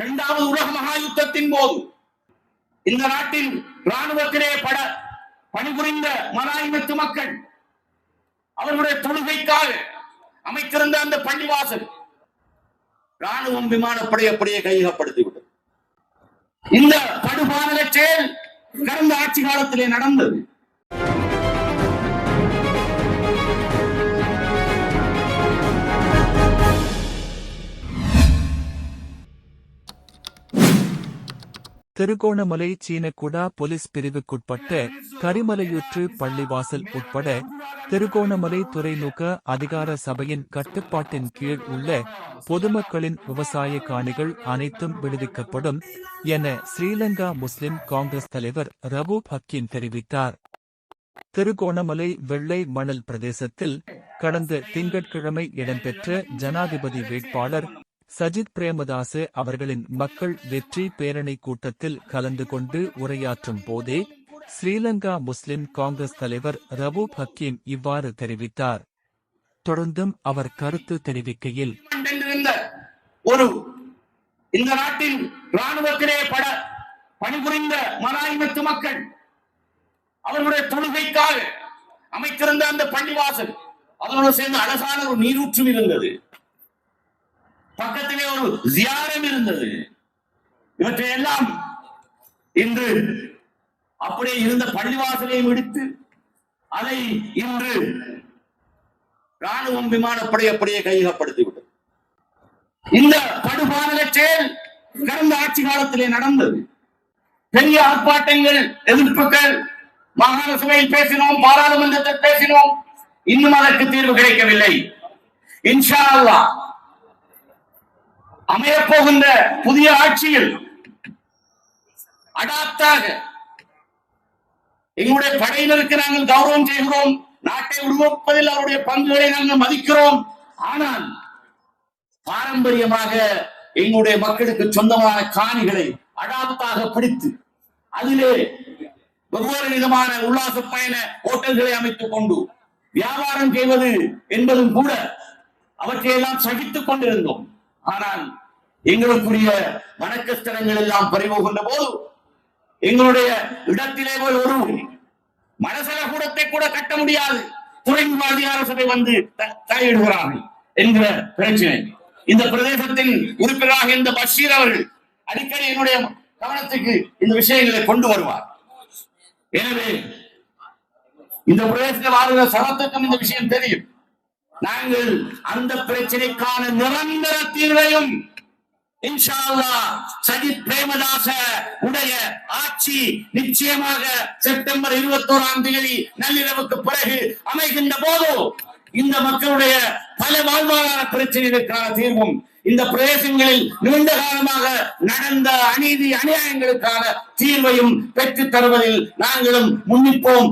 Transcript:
இரண்டாவது உலக மகா யுத்தத்தின் போது இந்த நாட்டில் ராணுவத்திலே பட பணிபுரிந்த மலாயினத்து மக்கள் அவர்களுடைய தொழுகைக்காக அமைத்திருந்த அந்த பள்ளிவாசல் ராணுவம் விமானப்படை அப்படியே கையகப்படுத்திவிட்டது. இந்த படுபாதக செயல் கடந்த ஆட்சி காலத்திலே நடந்தது. திருகோணமலை சீனக்குடா போலீஸ் பிரிவுக்குட்பட்ட கரிமலையுற்று பள்ளிவாசல் உட்பட திருகோணமலை துறைமுக அதிகார சபையின் கட்டுப்பாட்டின் கீழ் உள்ள பொதுமக்களின் விவசாய காணிகள் அனைத்தும் விடுவிக்கப்படும் என ஸ்ரீலங்கா முஸ்லிம் காங்கிரஸ் தலைவர் ரவூப் ஹக்கீம் தெரிவித்தார். திருகோணமலை வெள்ளை மணல் பிரதேசத்தில் கடந்த திங்கட்கிழமை இடம்பெற்ற ஜனாதிபதி வேட்பாளர் சஜித் பிரேமதாசு அவர்களின் மக்கள் வெற்றி பேரணி கூட்டத்தில் கலந்து கொண்டு உரையாற்றும் போதே ஸ்ரீலங்கா முஸ்லிம் காங்கிரஸ் தலைவர் ரவூப் ஹக்கீம் இவ்வாறு தெரிவித்தார். தொடர்ந்தும் அவர் கருத்து தெரிவிக்கையில் ஒரு இந்த நாட்டின் ராணுவத்திலே பட பணிபுரிந்த மலாயினத்து மக்கள் அவர்களுடைய தொழுகைக்காக அமைத்திருந்த அந்த பள்ளிவாசல் அதனோடு சேர்ந்து அழகான ஒரு நீரூற்றும் இருந்தது. பக்கத்திலே ஒரு ஜியாரம் இருந்தது. இவற்றையெல்லாம் இன்று அப்படியே இருந்த பள்ளிவாசலையும் இடித்து அதை இன்று ராணுவம் விமானப்படை அப்படியே கையகப்படுத்திவிட்டது. இந்த படுபாதக செயல் கடந்த ஆட்சி காலத்திலே நடந்தது. பெரிய ஆர்ப்பாட்டங்கள் எதிர்ப்புகள் மாகாண சபையில் பேசினோம் பாராளுமன்றத்தில் பேசினோம். இன்னும் அதற்கு தீர்வு கிடைக்கவில்லை. இன்ஷா அல்லா அமையப்போகின்ற புதிய ஆட்சியில் அடாப்டாக எங்களுடைய படையினருக்கு நாங்கள் கௌரவம் செய்கிறோம் நாட்டை உருவாக்குவதில் அவருடைய பங்குகளை நாங்கள் மதிக்கிறோம். ஆனால் பாரம்பரியமாக எங்களுடைய மக்களுக்கு சொந்தமான காணிகளை அடாப்டாக பிடித்து அதிலே வெவ்வேறு விதமான உல்லாச பயண ஹோட்டல்களை அமைத்துக் கொண்டு வியாபாரம் செய்வது என்பதும் கூட அவற்றையெல்லாம் சகித்துக் கொண்டிருந்தோம். ஆனால் எங்களுக்குரிய மனக்கஷ்டங்கள் எல்லாம் பறிமுகின்ற போது எங்களுடைய இடத்திலே போய் ஒரு மனசல கூடத்தை கூட கட்ட முடியாது. துறைமுக அதிகார சபை வந்து த- தலையிடுகிறார்கள் என்கிற பிரச்சனை. இந்த பிரதேசத்தின் உறுப்பினராக இந்த பஷீர் அவர்கள் அடிக்கடி என்னுடைய கவனத்துக்கு இந்த விஷயங்களை கொண்டு வருவார். எனவே இந்த பிரதேசத்தில் வாழ்கிற சனத்துக்கும் இந்த விஷயம் தெரியும். நாங்கள் அந்த பிரச்சனைக்கான நிரந்தர தீர்வையும் சஜித் பிரேமதாச உடைய ஆட்சி நிச்சயமாக செப்டம்பர் இருபத்தோராம் தேதி நள்ளிரவுக்கு பிறகு அமைகின்ற போது இந்த மக்களுடைய பல வாழ்வாதார பிரச்சனைகளுக்கான தீர்வும் இந்த பிரதேசங்களில் நீண்ட காலமாக நடந்த அநீதி அநியாயங்களுக்கான தீர்வையும் பெற்றுத் தருவதில் நாங்களும் முன்னிப்போம்